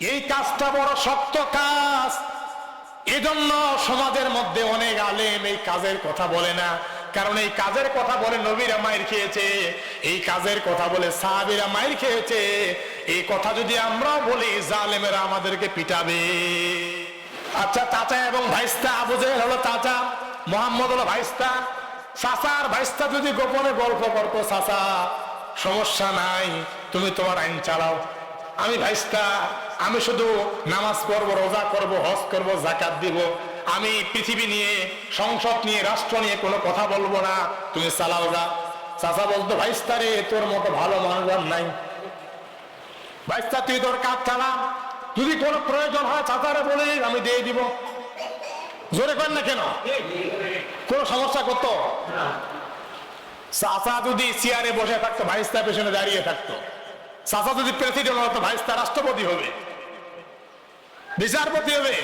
এই কাজটা বড় শক্ত কাজ। এজন্য সমাজের মধ্যে অনেক আলেম এই কাজের কথা বলে না। কারণ এই কাজের কথা বলে নবীরা মায়ের খেয়েছে, এই কাজের কথা বলে সাহাবিরা মায়ের খেয়েছে। এই কথা যদি আমরাও বলি জালেমেরা আমাদেরকে পিটাবে। আচ্ছা চাচা এবং ভাইস্তা, আবু জেহেল হলো চাচা, মোহাম্মদ হলো ভাইস্তা। চাচার ভাইস্তা যদি গোপনে গল্প করতো, চাচা, সমস্যা নাই, তুমি তোমার আইন চালাও। আমি ভাইস্তা আমি শুধু নামাজ পড়ব, রোজা করব, হজ করব জাকাত দিব। আমি পৃথিবী নিয়ে, সংসদ নিয়ে, রাষ্ট্র নিয়ে কোনো কথা বলব না। তুমি চালাও যা। চাচা বলতো, ভাইস্তা রে, তোর মতো ভালো মানুষ নাই। ভাইস্তা, তুই তোর কাজ চালা। যদি কোনো প্রয়োজন হয় চাচারে বলে, আমি দিয়ে দিব। জোরে করেন না কেন? কোনো সমস্যা করতো? চাচা যদি চেয়ারে বসে থাকতো, ভাইস্তা পেছনে দাঁড়িয়ে থাকতো। চাচা যদি প্রেসিডেন্ট হতো, ভাইস্তা রাষ্ট্রপতি হবে। বিচারপতি হবে।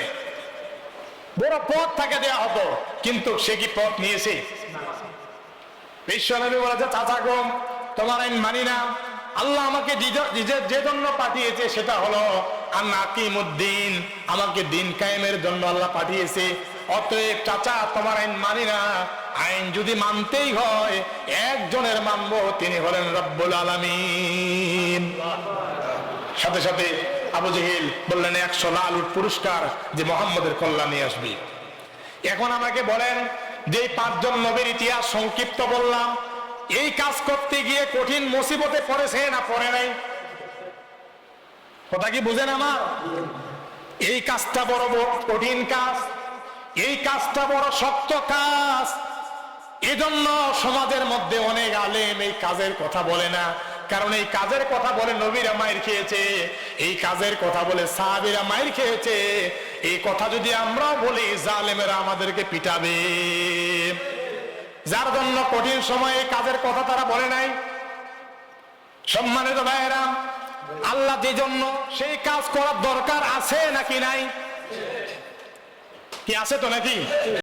বড় পথ তাকে দেওয়া হতো, কিন্তু সে কি পথ নিয়েছে? বিশ্বনবী বলেছে চাচা গম তোমার আইন মানি না। আল্লাহ আমাকে যে জন্য পাঠিয়েছে সেটা হলো আর নাকিমুদ্দিন আমাকে দিন কায়েমের জন্য আল্লাহ পাঠিয়েছে। অতএব চাচা, তোমার আইন মানি না। আইন যদি মানতেই হয়, একজনের মানব, তিনি হলেন রব্বুল আলামিন। সাথে সাথে আবু জেহেল বললেন, একশো লাল উট পুরস্কার যে মোহাম্মদের কল্যাণ আসবি। এখন আমাকে বলেন যে পাঁচজন নবীর ইতিহাস সংক্ষিপ্ত বললাম, এই কাজ করতে গিয়ে কঠিন মুসিবতে পড়েছে না পড়ে নাই? কথা কি বুঝেন আমার? এই কাজটা বড় কঠিন কাজ, এই কাজটা বড় শক্ত কাজ। এজন্য সমাজের মধ্যে অনেক আলেম এই কাজের কথা বলে না। কারণ এই কাজের কথা বলে নবীরা মায়ের খেয়েছে, এই কাজের কথা বলে সাহাবিরা মায়ের খেয়েছে। এই কথা যদি আমরাও বলি, জালেমেরা আমাদেরকে পিটাবে। যার জন্য কঠিন সময়ে কাজের কথা তারা বলে নাই। সম্মানিত ভাইয়েরা, আল্লাহ যে জন্য সেই কাজ করার দরকার আছে নাকি নাই? কি আছে তো নাকি?